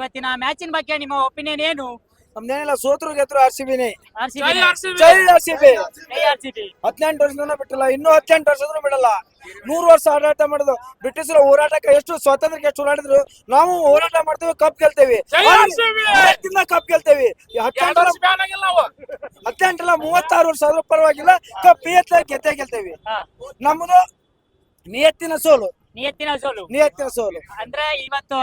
ಇವತ್ತಿನ ಮ್ಯಾಚಿನ ಬಗ್ಗೆ ನಿಮ್ಮ ಒಪಿನಿಯನ್ ಏನು? ನಮ್ದೇನಿಲ್ಲ ಸೋತ್ರು ಗೆದ್ರು ಆರ್ ಸಿ ಬಿನೇ. R B. ಹದಿನೆಂಟು ವರ್ಷದಿಂದ ಬಿಟ್ಟಿಲ್ಲ ಇನ್ನೂ ಹದಿನೆಂಟು ವರ್ಷದ್ರು ಬಿಡಲ್ಲ. ನೂರು ವರ್ಷ ಆಡಾಟ ಮಾಡುದು ಬ್ರಿಟಿಷರ ಹೋರಾಟಕ್ಕೆ ಎಷ್ಟು ಸ್ವಾತಂತ್ರ್ಯಕ್ಕೆ ಎಷ್ಟು ಹೋರಾಡಿದ್ರು ನಾವು ಹೋರಾಟ ಮಾಡ್ತೇವೆ ಕಪ್ ಗೆಲ್ತೇವೆ! ಕಪ್ ಗೆಲ್ತೇವೆ. ಹದಿನೆಂಟಲ್ಲ ಮೂವತ್ತಾರು ವರ್ಷ ಆದ್ರೂ ಪರವಾಗಿಲ್ಲ ಕಪ್ ಎತ್ತ ಗೆದ್ದೇ ಗೆಲ್ತೇವೆ. ಹಾ. ನಿಯತ್ತಿನ ಸೋಲು. ನಿಯತ್ತಿನ ಸೋಲು. ನಿಯತ್ತಿನ ಸೋಲು. ಅಂದ್ರೆ ಇವತ್ತು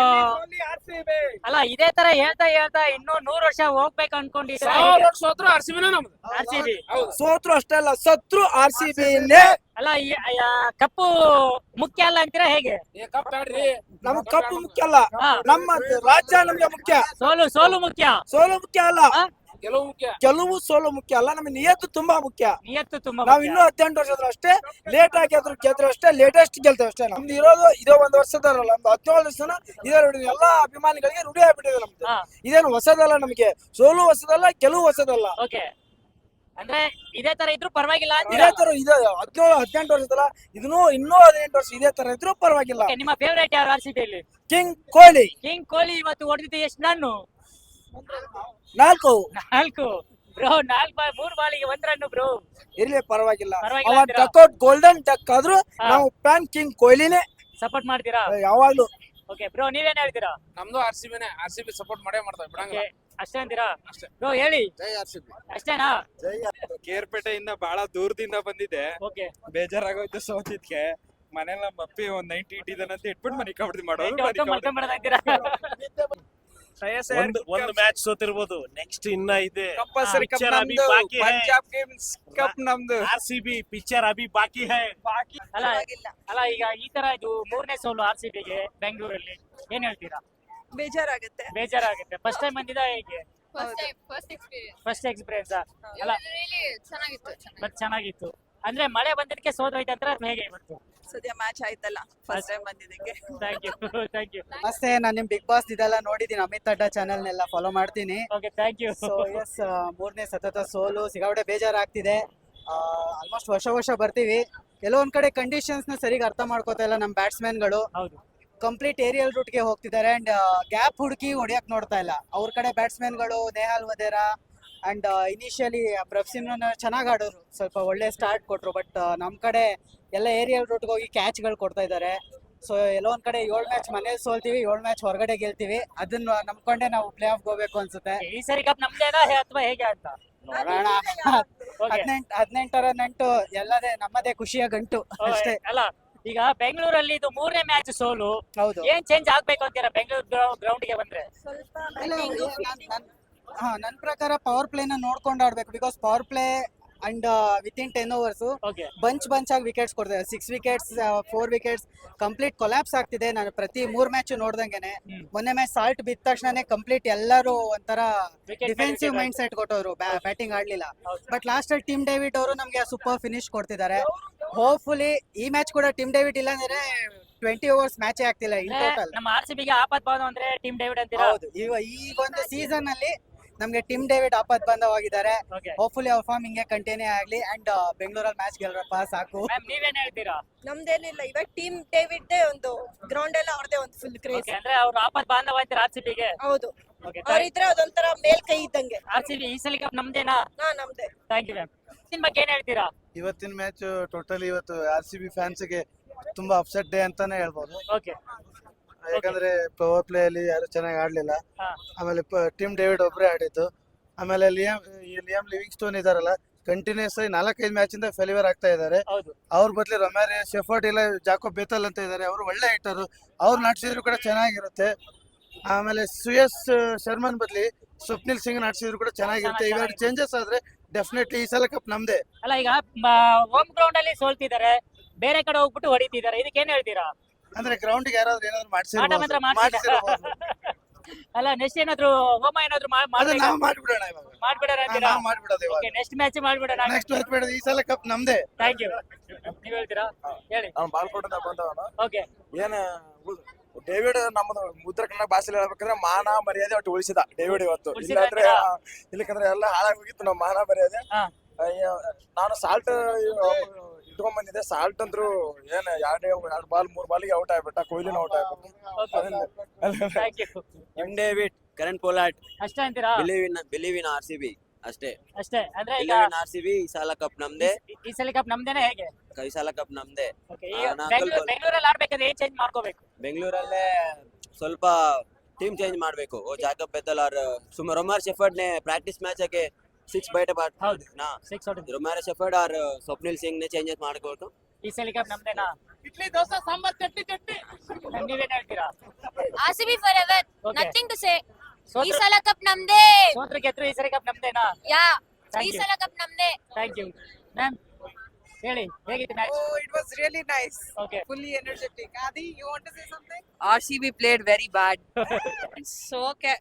ಅಲ್ಲ ಇದೇ ತರ ಹೇಳ್ತಾ ಹೇಳ್ತಾ ಇನ್ನೂ ನೂರ್ ವರ್ಷ ಹೋಗ್ಬೇಕು ಅನ್ಕೊಂಡಿದ್ರೆ ಸೋತ್ರು R C R C B. ಸೋತ್ರು ಅಷ್ಟೇ ಅಲ್ಲ ಸತ್ರು ಆರ್ ಸಿ ಬಿನೇ ಅಲ್ಲ ಕಪ್ಪು ಮುಖ್ಯ ಅಲ್ಲ ಅಂತೀರಾ ಹೇಗೆ? ನಮ್ ಕಪ್ಪು ಮುಖ್ಯ ಅಲ್ಲ. ನಮ್ಮ ರಾಜ್ಯ ನಮ್ಗೆ ಮುಖ್ಯ. ಸೋಲು ಸೋಲು ಮುಖ್ಯ. ಸೋಲು ಮುಖ್ಯ ಅಲ್ಲ. ಕೆಲವು ಮುಖ್ಯ. ಗೆಲುವು ಸೋಲು ಮುಖ್ಯ ಅಲ್ಲ ನಮಗೆ ನಿಯತ್ತು ತುಂಬಾ ಮುಖ್ಯ. ನಿಯತ್ತು ತುಂಬಾ ನಾವ್. ಇನ್ನೂ ಹದಿನೆಂಟು ವರ್ಷದ್ರು ಅಷ್ಟೇ ಲೇಟ್ ಆಗಿ ಆದ್ರೂ ಗೆದ್ರು ಅಷ್ಟೇ ಲೇಟೆಸ್ಟ್ ಗೆಲ್ತೇವೆ ಅಷ್ಟೇ ನಮ್ದು ಇರೋದು ಇದೇ ಒಂದ್ ವರ್ಷದಲ್ಲ ನಮ್ದು ಹದಿನೇಳು ವರ್ಷನ ಇದೇ ರೂಢಿ ಎಲ್ಲಾ ಅಭಿಮಾನಿಗಳಿಗೆ ರೂಢಿ ಆಗ್ಬಿಟ್ಟಿದೆ ನಮ್ದು. ಇದೇನು ಹೊಸದಲ್ಲ ನಮಗೆ ಸೋಲು ಹೊಸದಲ್ಲ ಕೆಲವು ಹೊಸದಲ್ಲ. ಓಕೆ. ಅಂದ್ರೆ ಇದೇ ತರ ಇದ್ರು ಪರವಾಗಿಲ್ಲ ಇದೇ ತರ ಇದೆ ಹದಿನೇಳು ಹದಿನೆಂಟು ವರ್ಷದಲ್ಲ ಇದನ್ನು ಇನ್ನೂ ಹದಿನೆಂಟು ವರ್ಷ ಇದೇ ತರ ಇದ್ರು ಪರವಾಗಿಲ್ಲ. ನಿಮ್ಮ ಫೇವರೇಟ್ ಯಾರು R C king Kohli. King Kohli ಇವತ್ತು ಹೊಡೆದಿದ್ದು ಎಷ್ಟು ನಾನು ನಾಲ್ಕು. ನಾಲ್ಕು. ಬ್ರೋ ನಾಲ್ಕು ಬಾಲ್ ಮೂರ್ ಬಾಲಿಗೆ ಒಂದ್ ರನ್ ಬ್ರೋ. ಇರ್ಲಿ ಪರವಾಗಿಲ್ಲ. ಪರವಾಗಿಲ್ಲ ಅವ ಅಂತೀರಾ? ಗೋಲ್ಡನ್ ಡಕ್ ಆದ್ರೂ ಹಾ. ನಾವು ಪ್ಯಾನ್ ಕಿಂಗ್ ಕೊಹ್ಲಿನೇ ಸಪೋರ್ಟ್ ಮಾಡ್ತೀರಾ? ಯಾವಾಗ್ಲೂ. ಓಕೆ ಬ್ರೋ ನೀವೇನ್ ಹೇಳ್ತೀರಾ? ನಮ್ದು ಆರ್ ಸಿ ಬಿನೇ ಆರ್ ಸಿ ಬಿ ಸಪೋರ್ಟ್ ಮಾಡೇ ಮಾಡ್ತಾವೆ ಬಿಡಂಗಿಲ್ಲ. Okay, ಅಷ್ಟೇ ಅಂತೀರಾ? ಅಷ್ಟೇ. ಬ್ರೋ ಹೇಳಿ. ಜೈ ಆರ್ ಸಿ ಬಿ ಅಷ್ಟೇನಾ? ಕೇರ್ಪೇಟೆಯಿಂದ ಬಹಳ ದೂರದಿಂದ ಬಂದಿದ್ದೆ. ಓಕೆ ಬೇಜಾರಾಗೋಯ್ತು ಸೋತಿದ್ಕೆ. ಮನೇಲಿ ನಮ್ಮ ಅಪ್ಪಿ ಒಂದ್ ನೈಂಟಿ ಇಟ್ಟಿದ್ದಾನಂತ ಇಟ್ಬಿಟ್ಟು ಮನೆ ಕಬಡ್ಡಿ ಮಾಡೋದು ಮಾಡ್ಕೊಂಡ್ಬಿಡೋದಂತೀರಾ ಒಂದು ಒಂದು ಮ್ಯಾಚ್ ಸೋತಿರ್ಬೋದು. ನೆಕ್ಸ್ಟ್ ಇನ್ನ ಇದೆ. ಕಂಪಲ್ಸರಿ ಕಪ್ ನಮ್ದು ಬಾಕಿ ಪಂಜಾಬ್ ಕಿಂಗ್ಸ್ ಕಪ್ ನಮ್ದು. ಆರ್ ಸಿ ಬಿ ಪಿಕ್ಚರ್ ಅಭಿ ಬಾಕಿ ಹೈ. ಅಲ್ಲ ಅಲ್ಲ ಈಗ ಈ ತರ ಇದು ಮೂರನೇ ಸೋಲು ಆರ್ ಸಿ ಬಿಗೆ ಬೆಂಗಳೂರಲ್ಲಿ ಏನ್ ಹೇಳ್ತೀರಾ? ಬೇಜಾರಾಗುತ್ತೆ. ಬೇಜಾರಾಗುತ್ತೆ. ಫಸ್ಟ್ ಟೈಮ್ ಬಂದಿದ ಹೇಗೆ? First time first experience first experience ಅಲ್ಲ ಚೆನ್ನಾಗಿತ್ತು ಚೆನ್ನಾಗಿತ್ತು. ಬಟ್ ಚೆನ್ನಾಗಿತ್ತು. ಅಂದ್ರೆ ಮಳೆ ಬಂದಿದ್ದಕ್ಕೆ ಸೋದೋಯ್ತು ಅಂತ ಹೇಗೆ ಇವತ್ತು ಸದ್ಯ ಮ್ಯಾಚ್ ಆಯ್ತಲ್ಲ ಫಸ್ಟ್ ಟೈಮ್ ಬಂದಿದ್ದಕ್ಕೆ. ಥ್ಯಾಂಕ್ ಯು ಥ್ಯಾಂಕ್ ಯು ನಮಸ್ತೆ ನಾನು ನಿಮ್ ಬಿಗ್ ಬಾಸ್ ಇದೆಲ್ಲ ನೋಡಿದ್ದೀನಿ ಅಮಿತ್ ಅಡ್ಡ ಚಾನೆಲ್ನೆಲ್ಲ ಫಾಲೋ ಮಾಡ್ತೀನಿ. Okay thank you so yes ಮೂರನೇ ಸತತ ಸೋಲು ಸಿಗಾಬಡೆ ಬೇಜಾರಾಗ್ತಿದೆ. ಆಲ್ಮೋಸ್ಟ್ ವರ್ಷ ವರ್ಷ ಬರ್ತೀವಿ. ಕೆಲವೊಂದ್ ಕಡೆ ಕಂಡೀಷನ್ಸ್ನ ಸರಿಯಾಗಿ ಅರ್ಥ ಮಾಡ್ಕೋತಾ ಇಲ್ಲ ನಮ್ಮ ಬ್ಯಾಟ್ಸ್ಮನ್ಗಳು ಹೌದು. ಕಂಪ್ಲೀಟ್ ಏರಿಯಲ್ ರೂಟ್ಗೆ ಹೋಗ್ತಿದ್ದಾರೆ ಅಂಡ್ ಗ್ಯಾಪ್ ಹುಡುಕಿ ಹೊಡಿಯಕ್ ನೋಡ್ತಾ ಇಲ್ಲ. ಅವ್ರ ಕಡೆ ಬ್ಯಾಟ್ಸ್ಮನ್ಗಳು ನೇಹಾಲ್ ವದೇರಾ ಅಂಡ್ ಇನಿಷಿಯಲಿ ಪ್ರಫ್ಸಿನ್ ಚೆನ್ನಾಗಿ ಆಡೋರು. ಸ್ವಲ್ಪ ಒಳ್ಳೆ ಸ್ಟಾರ್ಟ್ ಕೊಟ್ರು ಬಟ್ ನಮ್ ಕಡೆ ಎಲ್ಲ ಏರಿಯಲ್ ರೂಟ್ಗೆ ಹೋಗಿ ಕ್ಯಾಚ್ಗಳು ಕೊಡ್ತಾ ಇದ್ದಾರೆ ಸೊ ಎಲ್ಲೋ ಒಂದ್ ಕಡೆ ಏಳು ಮ್ಯಾಚ್ ಮನೇಲಿ ಸೋಲ್ತೀವಿ ಏಳು ಮ್ಯಾಚ್ ಹೊರಗಡೆ ಗೆಲ್ತೀವಿ. ಅದನ್ನ ನಂಬ್ಕೊಂಡೆ ನಾವು ಪ್ಲೇ ಆಫ್ ಹೋಗ್ಬೇಕು ಅನ್ಸುತ್ತೆ. ಈ ಸರಿ ಕಪ್ ನಮ್ದೇನಾ ಅಥವಾ ಹೇಗೆ ಅಂತ ನೋಡೋಣ. ಹದಿನೆಂಟು ಹದಿನೆಂಟರ ನೆಂಟು ಎಲ್ಲದೇ ನಮ್ಮದೇ ಖುಷಿಯ ಗಂಟು ಅಷ್ಟೇ. ಅಲ್ಲ ಈಗ ಬೆಂಗಳೂರಲ್ಲಿ ಇದು ಮೂರನೇ ಮ್ಯಾಚ್ ಸೋಲು. ಹೌದು. ಏನ್ ಚೇಂಜ್ ಆಗ್ಬೇಕು ಅಂತೀರಾ ಬೆಂಗಳೂರು ಗ್ರೌಂಡ್ಗೆ ಬಂದ್ರೆ? ಹಾ ನನ್ ಪ್ರಕಾರ ಪವರ್ ಪ್ಲೇನ ನೋಡ್ಕೊಂಡು ಆಡ್ಬೇಕು because power play and with in ten overs bunch bunch ಆಗಿ ವಿಕೆಟ್ಸ್ ಕೊಡ್ತಾರೆ. Six wickets four wickets complete collapse ಆಗ್ತಿದೆ. ನಾನು ಪ್ರತಿ ಮೂರ್ ಮ್ಯಾಚ್ ನೋಡ್ದಂಗೆನೆ. ಹ್ಮ್. ಮೊನ್ನೆ ಮ್ಯಾಚ್ ಸಾಲ್ಟ್ ಬಿದ್ದ ತಕ್ಷಣನೇ ಕಂಪ್ಲೀಟ್ ಎಲ್ಲರೂ ಒಂಥರ Wicket ಡಿಫೆನ್ಸಿವ್ ಮೇಲೆ ಮೈಂಡ್ ಸೆಟ್ ಕೊಟ್ಟವರು. ಬ್ಯಾಟಿಂಗ್ ಆಡ್ಲಿಲ್ಲ. ಹೌದು. ಬಟ್ ಲಾಸ್ಟ್ ಅಲ್ಲಿ ಟಿಮ್ ಡೇವಿಡ್ ಅವರು ನಮ್ಗೆ ಸೂಪರ್ ಫಿನಿಶ್ ಕೊಡ್ತಿದ್ದಾರೆ. ಹೋಪ್ಫುಲಿ ಈ ಮ್ಯಾಚ್ ಕೂಡ ಟಿಮ್ ಡೇವಿಡ್ ಇಲ್ಲ ಅಂದ್ರೆ ಟ್ವೆಂಟಿ ಓವರ್ಸ್ ಮ್ಯಾಚ್ ಆಗ್ತಿಲ್ಲ ಇನ್ ಟೋಟಲ್ ನಮ್ಮ ಆರ್ ಸಿ ಬಿಗೆ ಆಪತ್ ಬಾದ ಅಂದ್ರೆ ಟೀಮ್ ಡೇವಿಡ್ ಅಂತೀರಾ? ಹೌದು. ಇವ ಈ ಒಂದು ಸೀಸನ್ ಅಲ್ಲಿ ನಮ್ಗೆ ಟಿಮ್ ಡೇವಿಡ್ ಆಪತ್ ಬಂದವಾಗಿದ್ದಾರೆ ಓಕೆ ಹೋಪ್ಫುಲಿ ಅವ್ರ ಫಾರ್ಮ್ ಹಿಂಗೆ ಕಂಟಿನ್ಯೂ ಆಗ್ಲಿ ಅಂಡ್ ಬೆಂಗಳೂರಲ್ಲಿ ಮ್ಯಾಚ್ ಗೆಲ್ರಪ್ಪ ಸಾಕು. ನೀವೇನ್ ಹೇಳ್ತೀರಾ? ನಮ್ದೇನಿಲ್ಲ ಇವಾಗ ಟೀಮ್ ಡೇವಿಡ್ ಒಂದು ಗ್ರೌಂಡ್ ಎಲ್ಲ ಅವ್ರದೇ ಒಂದು ಫುಲ್ ಕ್ರೇಜ್ ಓಕೆ ಅಂದ್ರೆ ಅವ್ರು ಆಪತ್ ಬಾಂಧವ ಅಂತೀರಾ ಆರ್ ಸಿ ಬಿಗೆ ಹೌದು ಓಕೆ ಅವ್ರಿದ್ರೆ ಅದೊಂಥರ ಮೇಲ್ ಕೈ ಇದ್ದಂಗೆ. ಆರ್ ಸಿ ಬಿ ಈ ಸಲ ಕಪ್ ನಮ್ದೇನಾ? ಹಾ ನಮ್ದೇ. ಥ್ಯಾಂಕ್ ಯು ಮ್ಯಾಮ್ ನಿಮ್ ಬಗ್ಗೆ ಏನ್ ಹೇಳ್ತೀರಾ? ಇವತ್ತಿನ ಮ್ಯಾಚ್ ಟೋಟಲಿ ಇವತ್ತು ಆರ್ ಸಿ ಬಿ ಫ್ಯಾನ್ಸ್ಗೆ ತುಂಬಾ ಅಪ್ಸೆಟ್ ಡೇ ಅಂತಾನೆ ಹೇಳ್ಬೋದು. ಓಕೆ ಯಾಕಂದ್ರೆ ಪವರ್ ಪ್ಲೇ ಅಲ್ಲಿ ಯಾರು ಚೆನ್ನಾಗಿ ಆಡ್ಲಿಲ್ಲ. ಹಾ. ಆಮೇಲೆ ಟೀಮ್ ಡೇವಿಡ್ ಒಬ್ಬರೇ ಆಡಿದ್ದು. ಆಮೇಲೆ ಲಿಯಮ್ ಈ ಲಿಯಮ್ ಲಿವಿಂಗ್ ಸ್ಟೋನ್ ಇದಾರಲ್ಲ ಕಂಟಿನ್ಯೂಸ್ ಆಗಿ ನಾಲ್ಕೈದು ಮ್ಯಾಚ್ ಇಂದ ಫೆಲಿವರ್ ಆಗ್ತಾ ಇದ್ದಾರೆ ಹೌದು. ಅವ್ರ ಬದಲಿ ರೊಮ್ಯಾರಿ ಶೆಫರ್ಟ್ ಇಲ್ಲ ಜಾಕೋ ಬೇತಲ್ ಅಂತ ಇದ್ದಾರೆ ಅವರು ಒಳ್ಳೆ ಹಿಟ್ಟರು ಅವ್ರು ನಾಟ್ಸಿದ್ರು ಕೂಡ ಚೆನ್ನಾಗಿರುತ್ತೆ. ಆಮೇಲೆ ಸುಯಸ್ ಶರ್ಮನ್ ಬದ್ಲಿ ಸ್ವಪ್ನಿಲ್ ಸಿಂಗ್ ನಾಟ್ಸಿದ್ರು ಕೂಡ ಚೆನ್ನಾಗಿರುತ್ತೆ. ಇವೆರಡು ಚೇಂಜಸ್ ಆದ್ರೆ ಡೆಫಿನೆಟ್ಲಿ ಈ ಸಲ ಕಪ್ ನಮ್ದೇ. ಅಲ್ಲ ಈಗ ಹೋಮ್ ಗ್ರೌಂಡ್ ಅಲ್ಲಿ ಸೋಲ್ತಿದ್ದಾರೆ. ಬೇರೆ ಕಡೆ ಹೋಗ್ಬಿಟ್ಟು ಹೊಡಿತಿದ್ದಾರೆ. ಇದಕ್ಕೆ ಏನ್ ಹೇಳ್ತೀರಾ? ಅಂದ್ರೆ ಗ್ರೌಂಡ್ ಯಾರಾದ್ರೂ ಏನಾದ್ರು ಮಾಡ್ಸಿ ಮಾತ್ರ ಮಾಡ್ಸಿರ್ಬೋದು. ಮಾಡ್ಸಿರ್ಬೋದು. ಅಲ್ಲ ನೆಕ್ಸ್ಟ್ ಏನಾದ್ರು ಹೋಮ ಏನಾದ್ರು ಮಾ- ಅದು ಮಾಡ್ಬೇಕಾ? ನಾವು ಮಾಡ್ಬಿಡೋಣ ಇವಾಗ. ಮಾಡ್ಬಿಡೋಣ ಹಾ, ಅಂತೀರಾ? ನಾವು ಮಾಡ್ಬಿಡೋದು ಇವಾಗ. ಓಕೆ ನೆಕ್ಸ್ಟ್ ಮ್ಯಾಚ್ ಮಾಡ್ಬಿಡೋಣ. ನೆಕ್ಸ್ಟ್ ಮ್ಯಾಚ್ ಬೇಡ ಈ ಸಲ ಕಪ್ ನಮ್ದೇ. ಥ್ಯಾಂಕ್ ಯು ನೀವ್ ಹೇಳ್ತೀರಾ? ಹೇಳಿ. ಅವ್ನು ಬಾಲ್ಕೋಟಿಂದ ಬಂದವನು ಓಕೆ ಏನ ಡೇವಿಡ್ ನಮ್ಮದು ಉತ್ತರ ಕನ್ನಡ ಭಾಷೆಲಿ ಹೇಳ್ಬೇಕಂದ್ರೆ ಮಾನ ಮರ್ಯಾದೆ ಒಟ್ಟು ಉಳಿಸಿದ ಡೇವಿಡ್ ಇವತ್ತು. ಉಳ್ಸಿದ ಇಲ್ಲಾಂದ್ರೆ ಅಂತೀರಾ? ಇಲ್ಲಕಂದ್ರೆ ಎಲ್ಲ ಹಾಳಾಗಿ ಹೋಗಿತ್ತು ನಮ್ಮ ಮಾನ ಮರ್ಯಾದೆ. ಹಾ. ಅಯ್ಯೋ, ನಾನು ಸಾಲ್ಟ್ ಇಟ್ಕೊಂಡ್ಬಂದಿದೆ ಸಾಲ್ಟ್ ಅಂದ್ರು ಏನ್ ಎರಡ್ ಎರಡ್ ಬಾಲ್ ಮೂರ್ ಬಾಲಿಗೆ ಔಟ್ ಆಗ್ಬಿಟ್ಟ ಕೊಹ್ಲಿನ ಔಟ್ ಆಗ್ಬಿಟ್ಟು. ಥ್ಯಾಂಕ್ ಯು ಕರಣ್ ಪೋಲಾಟ್ ಅಷ್ಟೇ ಅಂತೀರಾ? Believe in R C B ಅಷ್ಟೇ. ಅಷ್ಟೇ ಅಂದ್ರೆ ಈಗ ಆರ್ ಸಿ ಬಿ ಈ ಸಲ ಕಪ್ ನಮ್ದೇ. ಈ- ಸಲ ಕಪ್ ನಮ್ದೇನೆ ಹೇಗೆ? ಈ ಸಲ ಕಪ್ ನಮ್ದೇ. ಬೆಂಗಳೂರಲ್ಲಿ ಈಗ ಆಡ್ಬೇಕಾದ್ರೆ ಏನ್ ಚೇಂಜ್ ಮಾಡ್ಕೋಬೇಕು? ಬೆಂಗಳೂರಲ್ಲೇ ಸ್ವಲ್ಪ ಟೀಮ್ ಚೇಂಜ್ ಮಾಡಬೇಕು. ಜಾಕಬ್ ಬೆತ್ತಲ್ ಅವ್ರ ಸುಮಾರು ರೋಮರ್ ಶೆಫರ್ಡ್ ನೇ ಪ್ರಾಕ್ಟೀಸ್ ಮ್ಯಾಚ್ ಆಗಿ ಸಿಕ್ಸ್ ಬೈಟ್ ಹೌದು. ನಾ ಸಿಕ್ಸ್ ಹೊಡೆದು Romario Shepherd or Swapnil Singh ನೇ ಚೇಂಜಸ್ ಮಾಡ್ಕೊಳ್ತು ಈ ಸಲ ಕಪ್ ನಮ್ದೇನಾ? ಇಡ್ಲಿ ದೋಸೆ ಸಾಂಬಾರ್ ಚಟ್ನಿ ಚಟ್ನಿ. ನೀವೇನ್ ಹೇಳ್ತೀರಾ? R B for ever. Nothing to say ಈ ಸಲ ಕಪ್ ನಮ್ದೇ. ಸೋತ್ರ ಗೆದ್ರು ಈ ಸಲ ಕಪ್ ನಮ್ದೇನಾ? ಯಾ ಈ. ಸಲ ಕಪ್ ನಮ್ದೇ. ಥ್ಯಾಂಕ್ ಯು ಮ್ಯಾಮ್ ಹೇಳಿ ಹೇಗಿತ್ತು match Oh, it was really nice. Okay Fully energetic. Adi, you want to say something? RCB played very bad. so okay.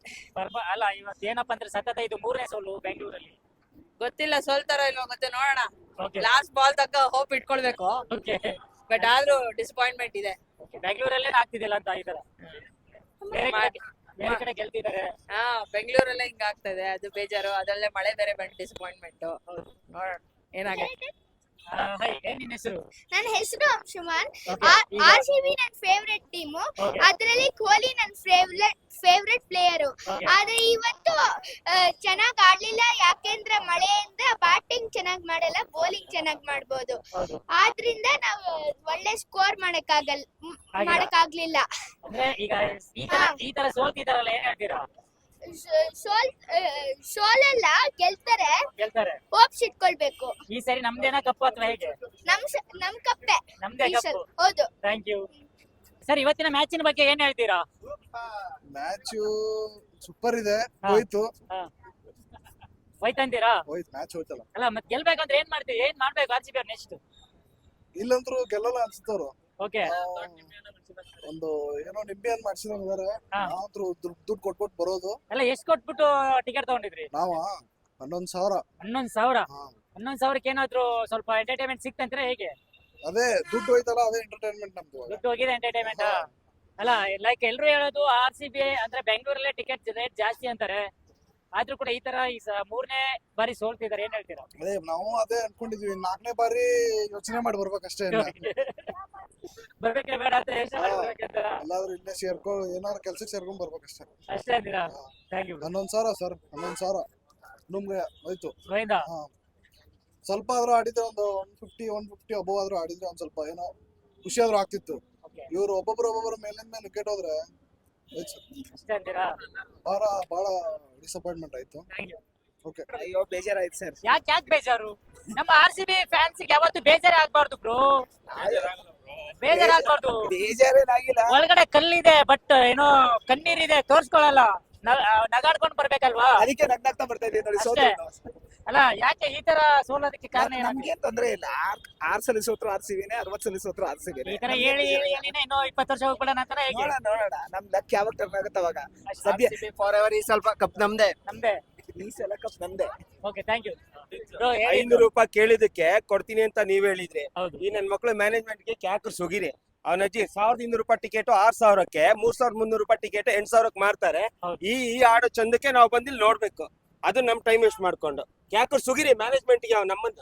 ಅಲ್ಲ ಇವತ್ತು ಏನಪ್ಪಾ ಅಂದ್ರೆ ಸತತ ಇದು ಮೂರನೇ ಸೋಲು ಬೆಂಗಳೂರಲ್ಲಿ. ಗೊತ್ತಿಲ್ಲ ಸೋಲ್ತಾರ ಇಲ್ವೋ ಮತ್ತೆ ನೋಡೋಣ. ಓಕೆ ಲಾಸ್ಟ್ ಬಾಲ್ ತಕ್ಕ ಹೋಪ್ ಇಟ್ಕೊಳ್ಬೇಕು. ಓಕೆ ಬಟ್ ಆದ್ರೂ ಡಿಸಪಾಯಿಂಟ್ಮೆಂಟ್ ಇದೆ. ಬೆಂಗಳೂರಲ್ಲೇ ಆಗ್ತಿದಿಲ್ಲ ಅಂತ ಈ ತರ. ಬೇರೆ ಕಡೆ ಬೇರೆ ಕಡೆ ಗೆಲ್ತಿದ್ದಾರೆ. ಹಾ ಬೆಂಗಳೂರಲ್ಲೇ ಹಿಂಗ ಆಗ್ತದೆ ಅದು ಬೇಜಾರು. ಅದರಲ್ಲೇ ಮಳೆ ಬೇರೆ ಬಂದು ಡಿಸಪಾಯಿಂಟ್ಮೆಂಟ್ ನೋಡೋಣ. ಏನಾಗುತ್ತೆ? ನಿನ್ನ ಹೆಸರು? ನನ್ನ ಹೆಸರು ಅಂಶುಮಾನ್. ಆರ್ ಸಿ ಬಿ ನನ್ನ ಫೇವ್ರೆಟ್ ಟೀಮು ಅದರಲ್ಲಿ ಕೊಹ್ಲಿ ನನ್ನ ಫೇವ್ರೆಟ್ ಫೇವ್ರೆಟ್ ಪ್ಲೇಯರು ಆದ್ರೆ ಇವತ್ತು ಚೆನ್ನಾಗಿ ಆಡ್ಲಿಲ್ಲ. ಯಾಕೆಂದ್ರೆ ಮಳೆಯಿಂದ ಬ್ಯಾಟಿಂಗ್ ಚೆನ್ನಾಗಿ ಮಾಡಲ್ಲ ಬೌಲಿಂಗ್ ಚೆನ್ನಾಗಿ ಮಾಡ್ಬೋದು. ಆದ್ರಿಂದ ನಾವು ಒಳ್ಳೆ ಸ್ಕೋರ್ ಮಾಡಕ್ಕಾಗಲ್. ಮಾಡಕ್ಕಾಗ್ಲಿಲ್ಲ. ಈಗ ಈ ತರ ಸೋಲ್ತಿದಾರಲ್ಲ ಏನ್ ಹೇಳ್ತೀರಾ? ಸೋಲ್ ಸೋಲಲ್ಲ ಗೆಲ್ತಾರೆ. ಗೆಲ್ತಾರೆ. ಹೋಪ್ಸ್ ಇಟ್ಕೊಳ್ಬೇಕು. ಈ ಸರಿ ನಮ್ದೇನ ಕಪ್ಪು ಅಥವಾ ಹೇಗೆ? ನಮ್ ನಮ್ ಕಪ್ಪೆ. ನಮ್ದೇ ಈ ಕಪ್ಪು. ಹೌದು. ಥ್ಯಾಂಕ್ ಯು ಸರ್ ಇವತ್ತಿನ ಮ್ಯಾಚಿನ ಬಗ್ಗೆ ಏನ್ ಹೇಳ್ತೀರಾ? ಮ್ಯಾಚು ಸೂಪರ್ ಇದೆ. ಹಾ. ಹೋಯ್ತು. ಹೋಯ್ತಂತೀರಾ? ಹೋಯ್ತು ಮ್ಯಾಚ್ ಹೋಯ್ತಲ್ಲ. ಅಲ್ಲ ಮತ್ತೆ ಗೆಲ್ಬೇಕಂದ್ರೆ ಏನ್ ಮಾಡ್ತೀವಿ ಏನ್ ಮಾಡ್ಬೇಕು ಆರ್ ಸಿ ಬಿ ನೆಕ್ಸ್ಟ್ ಇಲ್ಲಂದ್ರು ಗೆಲ್ಲಲ್ಲ ಅನ್ಸುತ್ತವ್ರು. ಓಕೆ ಒಂದು ಏನೋ ನಿಂಬೆ ಹಣ್ಣು ಮಾಡ್ಸಿದ್ರೆ ಹಾ. ನಾವಂತ್ರು ದುಡ್ಡು ಕೊಟ್ಬಿಟ್ಟು ಬರೋದು. ಅಲ್ಲ ಎಷ್ಟ್ ಕೊಟ್ಬಿಟ್ಟು ಟಿಕೆಟ್ ತಗೊಂಡಿದ್ರಿ? ನಾವ? ಹನ್ನೊಂದ್ ಸಾವಿರ. ಹನ್ನೊಂದ್ ಸಾವಿರ? ಹಾ. ಹನ್ನೊಂದ್ ಸಾವಿರಕ್ಕೆ ಏನಾದ್ರು ಸ್ವಲ್ಪ ಎಂಟರ್ಟೈನ್ಮೆಂಟ್ ಸಿಕ್ತಂದ್ರೆ ಹೇಗೆ? ಅದೇ ದುಡ್ಡು ಹೋಯ್ತಲ್ಲ ಅದೇ ಎಂಟರ್ಟೈನ್ಮೆಂಟ್ ನಮ್ದು. ದುಡ್ಡು ಹೋಗಿದೆ ಎಂಟರ್ಟೈನ್ಮೆಂಟ್ ಅಲ್ಲ ಲೈಕ್ ಎಲ್ರು ಹೇಳೋದು ಆರ್ ಸಿ ಬಿ ಅಂದ್ರೆ ಬೆಂಗಳೂರಲ್ಲೇ ಟಿಕೆಟ್ ರೇಟ್ ಜಾಸ್ತಿ ಅಂತಾರೆ. ಆದ್ರೂ ಕೂಡ ಈ ತರ ಈ ಸ- ಮೂರನೇ ಬಾರಿ ಸೋಲ್ತಿದ್ದಾರೆ. ಏನ್ ಹೇಳ್ತೀರಾ? ಅದೇ ನಾವು ಅದೇ ಅನ್ಕೊಂಡಿದ್ವಿ. ನಾಲ್ಕನೇ ಬಾರಿ ಯೋಚನೆ ಮಾಡಿ ಬರ್ಬೇಕಷ್ಟೇ ಇನ್ನ. ಬರ್ಬೇಕೆ ಬೇಡ ಅಂತ ಯೋಚ್ನೆ ಎಲ್ಲಾದ್ರೂ ಇಲ್ಲೇ ಸೇರ್ಕೊ ಏನಾದ್ರು ಕೆಲ್ಸಕ್ಕೆ ಸೇರ್ಕೊಂಡ್ ಬರ್ಬೇಕಷ್ಟೇ ಅಷ್ಟೇ. ಅಂತೀರಾ? ಥ್ಯಾಂಕ್ ಯು ಹನ್ನೊಂದ್ ಸಾವಿರ ಸರ್ ಹನ್ನೊಂದ್ ಸಾವಿರ. ನಿಮ್ಗೆ ಹೋಯ್ತು. ಗೋವಿಂದ ಹಾ. ಸ್ವಲ್ಪ ಆದ್ರೂ ಆಡಿದ್ರೆ ಒಂದು one fifty one fifty above ಆದ್ರೂ ಆಡಿದ್ರೆ ಒಂದ್ ಸ್ವಲ್ಪ ಏನೋ ಖುಷಿ ಆದ್ರೂ ಆಗ್ತಿತ್ತು. Okay. ಇವ್ರು ಒಬ್ಬೊಬ್ರು ಒಬ್ಬೊಬ್ರು ಮೇಲಿಂದ ಮೇಲೆ ವಿಕೆಟ್ ಹೋದ್ರೆ ಹೋಯ್ತು. sir. ಅಷ್ಟೇ ಅಂತೀರಾ? ಬಹಳ ಬಹಳ ಡಿಸಪಾಯಿಂಟ್ಮೆಂಟ್ ಆಯ್ತು. ಥ್ಯಾಂಕ್ ಯು ಓಕೆ ಅಯ್ಯೋ ಬೇಜಾರಾಯ್ತು ಸರ್. ಯಾಕೆ ಯಾಕೆ ಬೇಜಾರು? ನಮ್ಮ ಆರ್ ಸಿ ಬಿ ಫ್ಯಾನ್ಸ್ ಯಾವತ್ತು ಬೇಜಾರೇ ಆಗ್ಬಾರ್ದು ಬ್ರೋ ಬೇಜಾರಾಗ್ಬಾರ್ದು. ಬೇಜಾರೇನಾಗಿಲ್ಲ. ಒಳಗಡೆ ಕಲ್ಲಿದೆ ಬಟ್ ಏನೋ ಕಣ್ಣೀರಿದೆ ತೋರ್ಸ್ಕೊಳಲ್ಲ ನ- ಆ, ನಗಾಡ್ಕೊಂಡ್ ಬರ್ಬೇಕಲ್ವಾ? ಅದಕ್ಕೆ ನಗ್ನಾಗ್ತಾ ಬರ್ತಾ ನೋಡಿ ಅಲ್ಲ ಯಾಕೆ ಈ ತರ ಸೋಲೋದಕ್ಕೆ ಕಾರಣ ಏನಾಗಿದೆ ನಮ್ಗೇನ್ ತೊಂದ್ರೆ ಇಲ್ಲ. ಆರ್ ಆರ್ ಸಲ ಸೋತ್ರ ಆರ್ ಸಿಬಿನೇ ಅರವತ್ ಸಲ ಸೋತ್ರ ಆರ್ ಸಿಬಿನೇ ಈ ತರ ಹೇಳಿ ಹೇಳಿ ಹೇಳಿನೇ ಇನ್ನೂ ಇಪ್ಪತ್ತು ವರ್ಷ ಹೋಗ್ಬಿಡೋಣ ಅಂತಾನೆ ಹೇಗೆ? ನೋಡೋಣ ನೋಡೋಣ. ನಮ್ ಲಕ್ ಯಾವಾಗ ಟರ್ನ್ ಆಗುತ್ತೆ ಅವಾಗ. ಸದ್ಯ ಫಾರ್ ಎವರ್ ಈ ಸ್ವಲ್ಪ ಕಪ್ ನಮ್ದೇ. ನಮ್ದೇ. ಈ ಸಲ ಕಪ್ ನಮ್ದೇ ಓಕೆ ಥ್ಯಾಂಕ್ ಯು ಐನೂರು ರೂಪಾಯಿ ಕೇಳಿದಕ್ಕೆ ಕೊಡ್ತೀನಿ ಅಂತ ನೀವ್ ಹೇಳಿದ್ರಿ. ಹೌದು. ಈ ನನ್ ಮಕ್ಳು ಮ್ಯಾನೇಜ್ಮೆಂಟ್ಗೆ ಕ್ಯಾಕರ್ ಸುಗಿರಿ ಅವನಜ್ಜಿ ಸಾವಿರದ ಇನ್ನೂರು ರೂಪಾಯಿ ಟಿಕೆಟ್ ಆರ್ ಸಾವಿರಕ್ಕೆ ಮೂರ್ ಸಾವಿರದ ಮುನ್ನೂರು ರೂಪಾಯಿ ಟಿಕೆಟ್ ಎಂಟ್ ಸಾವಿರಕ್ಕೆ ಮಾರ್ತಾರೆ. ಹೌದು. ಈ ಈ ಆಡೋ ಚಂದಕ್ಕೆ ನಾವು ಬಂದಿಲ್ಲಿ ನೋಡ್ಬೇಕು. ಅದು ನಮ್ ಟೈಮ್ ವೇಸ್ಟ್ ಮಾಡ್ಕೊಂಡು. ಕ್ಯಾಕರ್ ಸುಗಿರಿ ಮ್ಯಾನೇಜ್ಮೆಂಟ್ಗೆ ನಮ್ಮನ್ನ.